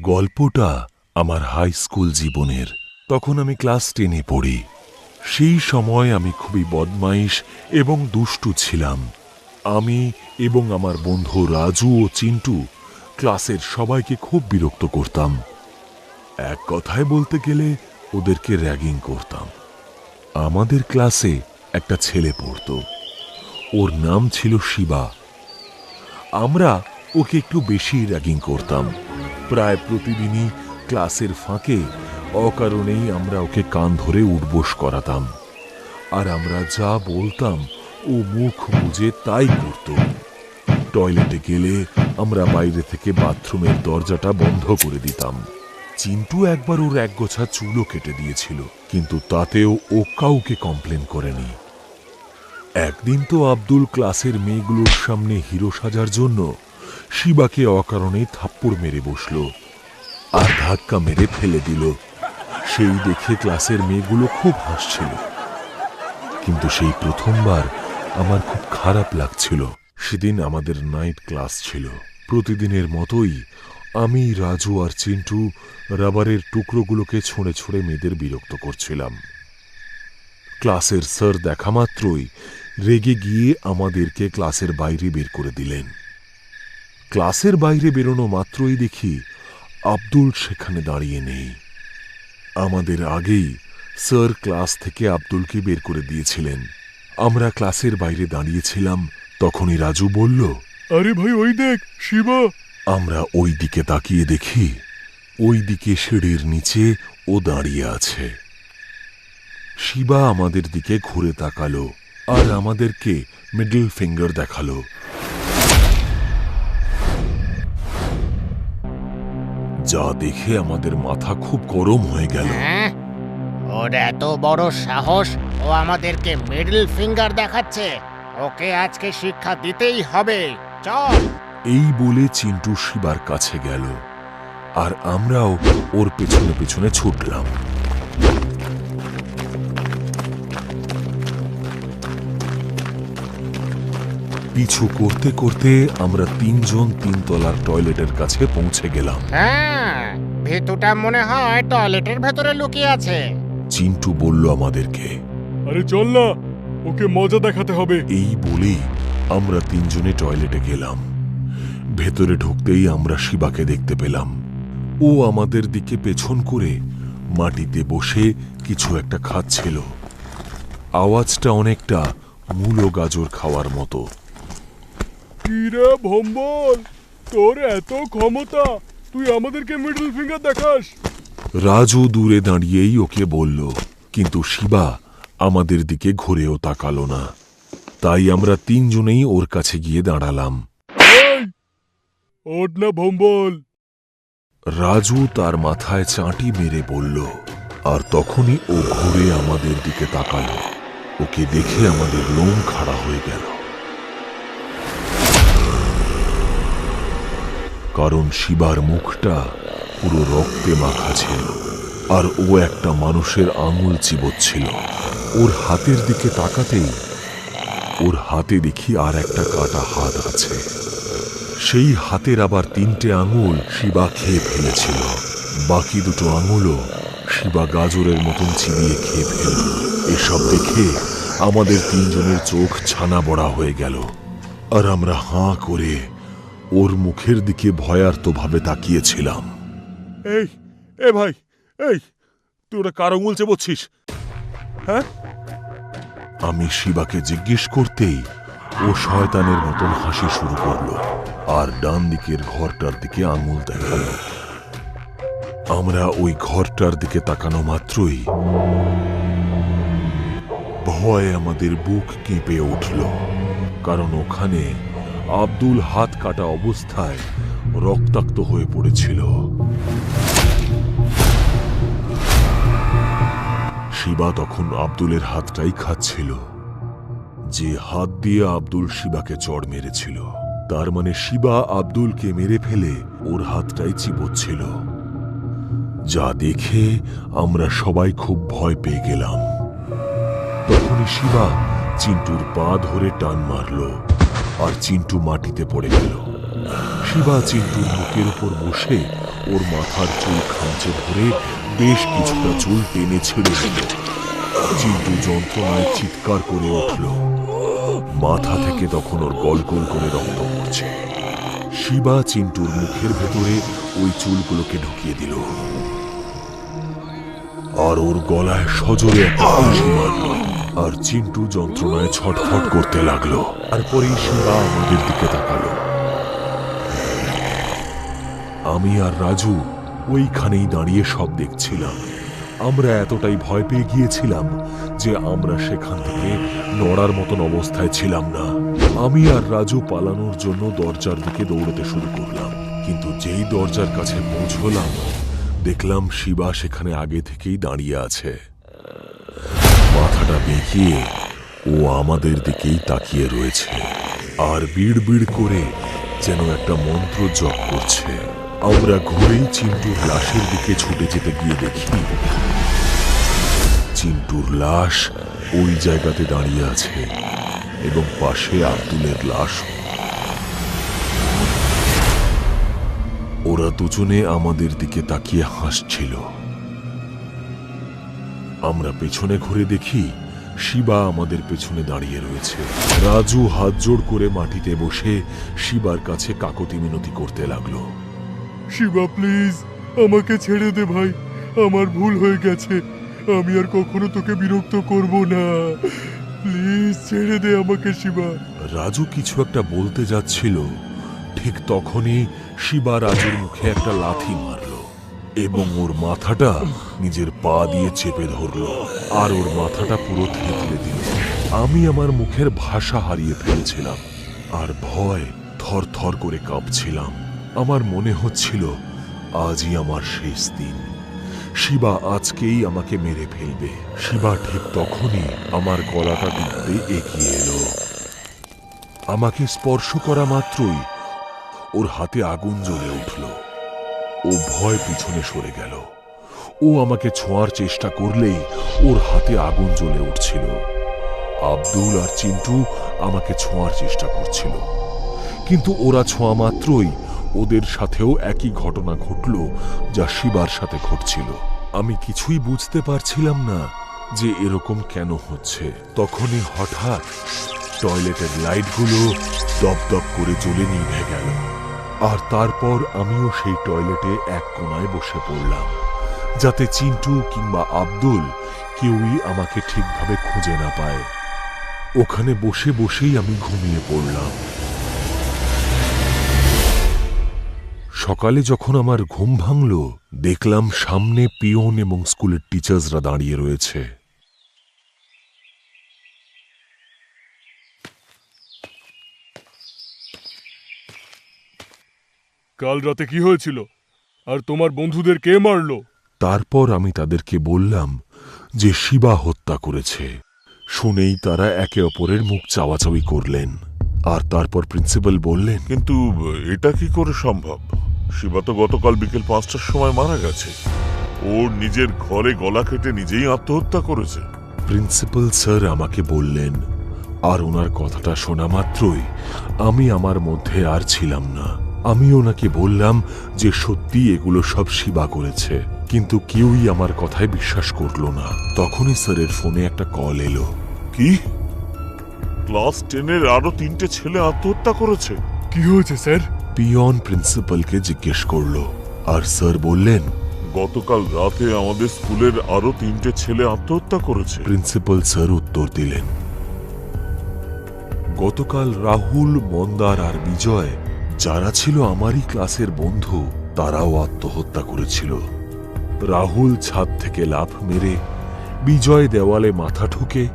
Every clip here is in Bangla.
গল্পটা আমার হাই স্কুল জীবনের। তখন আমি ক্লাস টেনে পড়ি। সেই সময় আমি খুবই বদমাইশ এবং দুষ্টু ছিলাম। আমি এবং আমার বন্ধু রাজু ও চিন্টু ক্লাসের সবাইকে খুব বিরক্ত করতাম। এক কথায় বলতে গেলে ওদেরকে র্যাগিং করতাম। আমাদের ক্লাসে একটা ছেলে পড়তো। ওর নাম ছিল শিবা। আমরা ওকে একটু বেশি র্যাগিং করতাম। প্রায় প্রতিদিনই ক্লাসের ফাঁকে অকারণেই আমরা ওকে কান ধরে উঠবোস করাতাম। আর আমরা যা বলতাম ও মুখ বুঝে তাই করত। টয়লেটে গেলে আমরা বাইরে থেকে বাথরুমের দরজাটা বন্ধ করে দিতাম। চিন্টু একবার ওর একগোছা চুলও কেটে দিয়েছিল, কিন্তু তাতেও ও কাউকে কমপ্লেন করেনি। একদিন তো আব্দুল ক্লাসের মেয়েগুলোর সামনে হিরো সাজার জন্য শিবাকে অকারণে থাপ্পড় মেরে বসল, আর ধাক্কা মেরে ফেলে দিল। সেই দেখে ক্লাসের মেয়েগুলো খুব হাসছিল। কিন্তু সেই প্রথমবার আমার খুব খারাপ লাগছিল। সেদিন আমাদের নাইট ক্লাস ছিল। প্রতিদিনের মতোই আমি, রাজু আর চিন্টু রাবারের টুকরোগুলোকে ছুঁড়ে ছুঁড়ে মেয়েদের বিরক্ত করছিলাম। ক্লাসের স্যার দেখা মাত্রই রেগে গিয়ে আমাদেরকে ক্লাসের বাইরে বের করে দিলেন। ক্লাসের বাইরে বেরোনো মাত্রই দেখি আব্দুল সেখানে দাঁড়িয়ে নেই। আমাদের আগেই স্যার ক্লাস থেকে আব্দুলকে বের করে দিয়েছিলেন। আমরা ক্লাসের বাইরে দাঁড়িয়েছিলাম তখনই রাজু বলল আরে ভাই ওই দেখ শিবা। আমরা ওই দিকে তাকিয়ে দেখি ওই দিকে সিঁড়ির নিচে ও দাঁড়িয়ে আছে। শিবা আমাদের দিকে ঘুরে তাকালো আর আমাদেরকে মিডল ফিঙ্গার দেখাল। যা দেখে আমাদের মাথা খুব গরম হয়ে গেল। হ্যাঁ? ওর এত বড় সাহস ও আমাদেরকে মিডল ফিঙ্গার দেখাচ্ছে। ওকে আজকে শিক্ষা দিতেই হবে। চল। এই বলে চিন্টু শিবার কাছে গেল আর আমরাও ওর পেছনে পেছনে ছুটলাম। পিছু করতে করতে আমরা তিনজন তিনতলার টয়লেটের কাছে পৌঁছে গেলাম। হ্যাঁ? ভেতুটা মনে হয় টয়লেটের ভেতরে লুকিয়ে আছে। চিন্টু বলল আমাদেরকে আরে চল না ওকে মজা দেখাতে হবে। এই বলেই আমরা তিনজনে টয়লেটে গেলাম। ভেতরে ঢুকতেই আমরা শিবাকে দেখতে পেলাম। ও আমাদের দিকে পেছন করে মাটিতে বসে কিছু একটা খাচ্ছিল। আওয়াজটা অনেকটা মূলো গাজর খাওয়ার মতো। কিরে ভম্বল তোর এত ক্ষমতা তুই আমাদেরকে মিডল ফিঙ্গার দেখাস। রাজু দূরে দাঁড়িয়েই ওকে বলল কিন্তু শিবা আমাদের দিকে ঘুরেও তাকালো না। তাই আমরা তিনজনেই ওর কাছে গিয়ে দাঁড়ালাম। এই ওঠ না ভম্বল। রাজু তার মাথায় চাঁটি মেরে বলল আর তখনই ও ঘুরে আমাদের দিকে তাকালো। ওকে দেখে আমাদের লোম খাড়া হয়ে গেল। কারণ শিবার মুখটা পুরো রক্তে মাখা ছিল। আর ও একটা মানুষের আঙুল চিবোচ্ছিল। ওর হাতের দিকে তাকাতেই ওর হাতে দেখি আর একটা কাটা হাত আছে। সেই হাতের আবার তিনটে আঙুল শিবা খেয়ে ফেলেছিল। বাকি দুটো আঙুলও শিবা গাজরের মতন চিবিয়ে খেয়ে ফেলল। এসব দেখে আমাদের তিনজনের চোখ ছানা বড়া হয়ে গেল। আর আমরা হাঁ করে ওর মুখের দিকে ভয়ার্তভাবে তাকিয়েছিলাম। এই এ ভাই এই তুই ওটা কার আঙুল চেপচ্ছিস? হ্যাঁ? আমি শিবাকে জিজ্ঞেস করতেই ও শয়তানের মতন হাসি শুরু করল আর ডান দিকের ঘরটার দিকে আঙুল দেখাল। আমরা ওই ঘরটার দিকে তাকানো মাত্রই ভয়ে আমাদের বুক কেঁপে উঠল কারণ ওখানে আব্দুল হাত কাটা অবস্থায় রক্তাক্ত হয়ে পড়েছিল। শিবা তখন আব্দুলের হাতটাই খাচ্ছিল। যে হাত দিয়ে আব্দুল শিবাকে চড় মেরেছিল, তার মানে শিবা আব্দুলকে মেরে ফেলে ওর হাতটাই চিবোচ্ছিল। যা দেখে আমরা সবাই খুব ভয় পেয়ে গেলাম। তখনই শিবা চিন্টুর পা ধরে টান মারল। আর চিন্টু মাটিতে পড়ে গেল। শিবা চিন্টুর বুকের উপর বসে ওর মাথার চুল খামচে ধরে বেশ কিছুটা চুল টেনে ছেড়ে দিল। চিন্টু যন্ত্রণায় চিৎকার করে উঠল। মাথা থেকে তখন ওর গলগল করে রক্ত পড়ছে। শিবা চিন্টুর মুখের ভেতরে ওই চুলগুলোকে ঢুকিয়ে দিল। আর ওর গলায় সজোরে আর চিন্টু যন্ত্রণায় ছটফট করতে লাগল। আর পরেই আমাদের দিকে তাকালো। আমি আর রাজু ওইখানেই দাঁড়িয়ে সব দেখছিলাম। আমরা এতটাই ভয় পেয়ে গিয়েছিলাম যে আমরা সেখান থেকে নড়ার মতন অবস্থায় ছিলাম না। আমি আর রাজু পালানোর জন্য দরজার দিকে দৌড়তে শুরু করলাম। কিন্তু যেই দরজার কাছে পৌঁছলাম দেখলাম শিবা সেখানে আগে থেকেই দাঁড়িয়ে আছে। মাথাটা বেঁকিয়ে ও আমাদের দিকেই তাকিয়ে রয়েছে আর বিড় বিড় করে যেন একটা মন্ত্র জপ করছে। আমরা ঘুরেই চিন্টুর লাশের দিকে ছুটে যেতে গিয়ে দেখি। চিন্টুর লাশ ওই জায়গাতে দাঁড়িয়ে আছে এবং পাশে আব্দুলের লাশ দুজনে আমাদের দিকে তাকিয়ে হাসছিল। আমরা পেছনে ঘুরে দেখি শিবা আমাদের পেছনে দাঁড়িয়ে রয়েছে। রাজু হাত জোড় করে মাটিতে বসে শিবার কাছে কাকতি মিনতি করতে লাগল। শিবা প্লিজ আমাকে ছেড়ে দে ভাই। আমার ভুল হয়ে গেছে। আমি আর কখনো তোকে বিরক্ত করব না। প্লিজ ছেড়ে দে আমাকে শিবা। রাজু কিছু একটা বলতে যাচ্ছিল। ঠিক তখনই শিবা রাজুর মুখে একটা লাথি মারলো এবং ওর মাথাটা নিজের পা দিয়ে চেপে ধরলো আর ওর মাথাটা পুরো থেতলে দিল। আমি আমার মুখের ভাষা হারিয়ে ফেলছিলাম আর ভয় থর থর করে কাঁপছিলাম। আমার মনে হচ্ছিল আজই আমার শেষ দিন। শিবা আজকেই আমাকে মেরে ফেলবে। শিবা ঠিক তখনই আমার গলাটা টিপতে এগিয়ে এলো। আমাকে স্পর্শ করা মাত্রই ওর হাতে আগুন জ্বলে উঠল। ও ভয় পিছনে সরে গেল। ও আমাকে ছোঁয়ার চেষ্টা করলেই ওর হাতে আগুন জ্বলে উঠছিল। আব্দুল আর চিন্টু আমাকে ছোঁয়ার চেষ্টা করছিল। কিন্তু ওরা ছোঁয়া মাত্রই ওদের সাথেও একই ঘটনা ঘটল যা শিবার সাথে ঘটছিল। আমি কিছুই বুঝতে পারছিলাম না যে এরকম কেন হচ্ছে। তখনই হঠাৎ টয়লেটের লাইটগুলো দপদপ করে জ্বলে নিভে গেল। আর তারপর আমিও সেই টয়লেটে এক কোনায় বসে পড়লাম, যাতে চিন্টু কিংবা আব্দুল কেউই আমাকে ঠিকভাবে খুঁজে না পায়। ওখানে বসে বসেই আমি ঘুমিয়ে পড়লাম। সকালে যখন আমার ঘুম ভাঙল, দেখলাম সামনে পিয়ন এবং স্কুলের টিচার্সরা দাঁড়িয়ে রয়েছে। কাল রাতে কি হয়েছিল? আর তোমার বন্ধুদের কে মারলো? তারপর আমি তাদেরকে বললাম যে শিবা হত্যা করেছে। শুনেই তারা একে অপরের মুখ চাওয়াচাওয়ি করলেন। আর তারপর প্রিন্সিপাল বললেন কিন্তু এটা কি করে সম্ভব? শিবা তো গতকাল বিকেল পাঁচটার সময় মারা গেছে। ওর নিজের ঘরে গলা কেটে নিজেই আত্মহত্যা করেছে। প্রিন্সিপাল স্যার আমাকে বললেন আর ওনার কথাটা শোনা মাত্রই আমি আমার মধ্যে আর ছিলাম না। আমি ওনাকে বললাম যে সত্যি এগুলো সব শিবা করেছে কিন্তু কেউই আমার কথায় বিশ্বাস করল না। তখনই স্যারের ফোনে একটা কল এলো। কি? ক্লাস টেনের আরও তিনটে ছেলে আত্মহত্যা করেছে? কি হয়েছে স্যার? পিয়ন প্রিন্সিপালকে জিজ্ঞেস করল আর স্যার বললেন গতকাল রাতে আমাদের স্কুলের আরও তিনটে ছেলে আত্মহত্যা করেছে। প্রিন্সিপাল স্যার উত্তর দিলেন গতকাল রাহুল মন্দার আর বিজয় যারা ছিল আমারই ক্লাসের বন্ধু, তারাও আত্মহত্যা করেছিল। রাহুল ছাদ থেকে লাফ মেরে বিজয় দেওয়ালে মাথা ঠুকে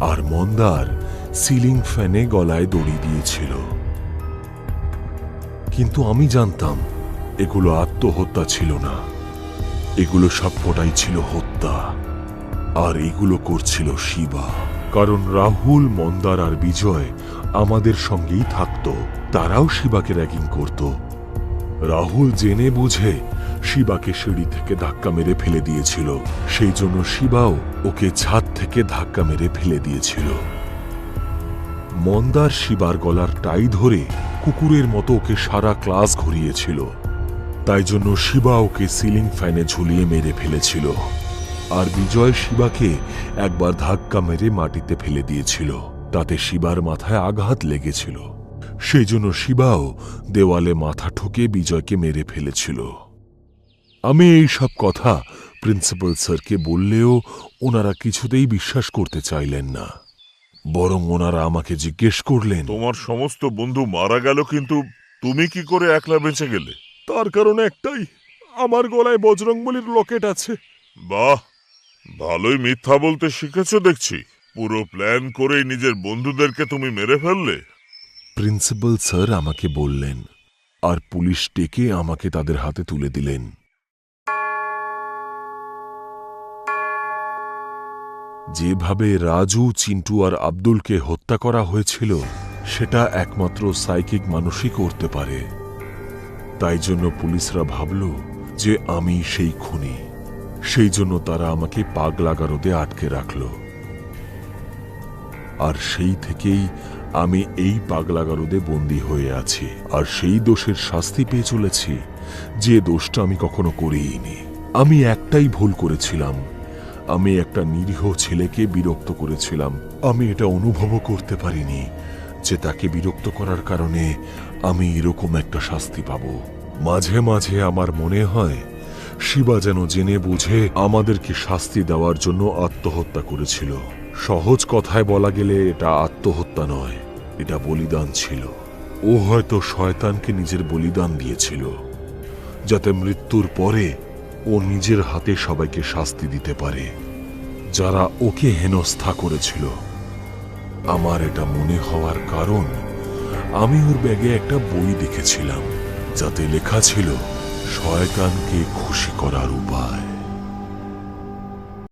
আর মন্দার সিলিং ফ্যানে গলায় দড়ি দিয়েছিল। কিন্তু আমি জানতাম, এগুলো আত্মহত্যা ছিল না। এগুলো সবকটাই ছিল হত্যা। আর এগুলো করছিল শিবা। কারণ রাহুল, মন্দার আর বিজয় আমাদের সঙ্গেই থাকত। তারাও শিবাকে র্যাগিং করত। রাহুল জেনে বুঝে শিবাকে সিঁড়ি থেকে ধাক্কা মেরে ফেলে দিয়েছিল। সেই জন্য শিবাও ওকে ছাদ থেকে ধাক্কা মেরে ফেলে দিয়েছিল। মন্দার শিবার গলার টাই ধরে কুকুরের মতো ওকে সারা ক্লাস ঘুরিয়েছিল। তাই জন্য শিবা ওকে সিলিং ফ্যানে ঝুলিয়ে মেরে ফেলেছিল। আর বিজয় শিবাকে একবার ধাক্কা মেরে মাটিতে ফেলে দিয়েছিল। তাতে শিবার মাথায় আঘাত লেগেছিল। সেই জন্য শিবাও দেওয়ালে মাথা ঠুকে বিজয়কে মেরে ফেলেছিল। আমি এই সব কথা প্রিন্সিপাল স্যারকে বললেও ওনারা কিছুতেই বিশ্বাস করতে চাইলেন না। বরং ওনারা আমাকে জিজ্ঞেস করলেন তোমার সমস্ত বন্ধু মারা গেল কিন্তু তুমি কি করে একলা বেঁচে গেলে? তার কারণ একটাই আমার গলায় বজরংবলির লকেট আছে। বাহ! ভালোই মিথ্যা বলতে শিখেছো দেখছি। পুরো প্ল্যান করেই নিজের বন্ধুদেরকে তুমি মেরে ফেললে। প্রিন্সিপাল স্যার আমাকে বললেন, আর পুলিশ ডেকে আমাকে তাদের হাতে তুলে দিলেন। যেভাবে রাজু, চিন্টু আর আব্দুলকে হত্যা করা হয়েছিল, সেটা একমাত্র সাইকিক মানুষই করতে পারে। তাই জন্য পুলিশরা ভাবল যে আমি সেই খুনি। সেই জন্য তারা আমাকে পাগলাগারদে আটকে রাখল। আর সেই থেকেই আমি এই পাগলাগারদে বন্দী হয়ে আছি। আর সেই দোষের শাস্তি পেয়ে চলেছি, যে দোষটা আমি কখনো করিনি আমি একটাই ভুল করেছিলাম। আমি একটা নিরীহ ছেলেকে বিরক্ত করেছিলাম। আমি এটা অনুভবও করতে পারিনি যে তাকে বিরক্ত করার কারণে আমি এরকম একটা শাস্তি পাব। মাঝে মাঝে আমার মনে হয় শিবা যেন জেনে বুঝে আমাদেরকে শাস্তি দেওয়ার জন্য আত্মহত্যা করেছিল। সহজ কথায় বলা গেলে এটা আত্মহত্যা নয়, এটা বলিদান ছিল। ও হয়তো শয়তানকে নিজের বলিদান দিয়েছিল, যাতে মৃত্যুর পরে ও নিজের হাতে সবাইকে শাস্তি দিতে পারে। যারা ওকে হেনস্থা করেছিল, আমার এটা মনে হওয়ার কারণ আমি ওর ব্যাগে একটা বই দেখেছিলাম, যাতে লেখা ছিল শয়তানকে খুশি করার উপায়।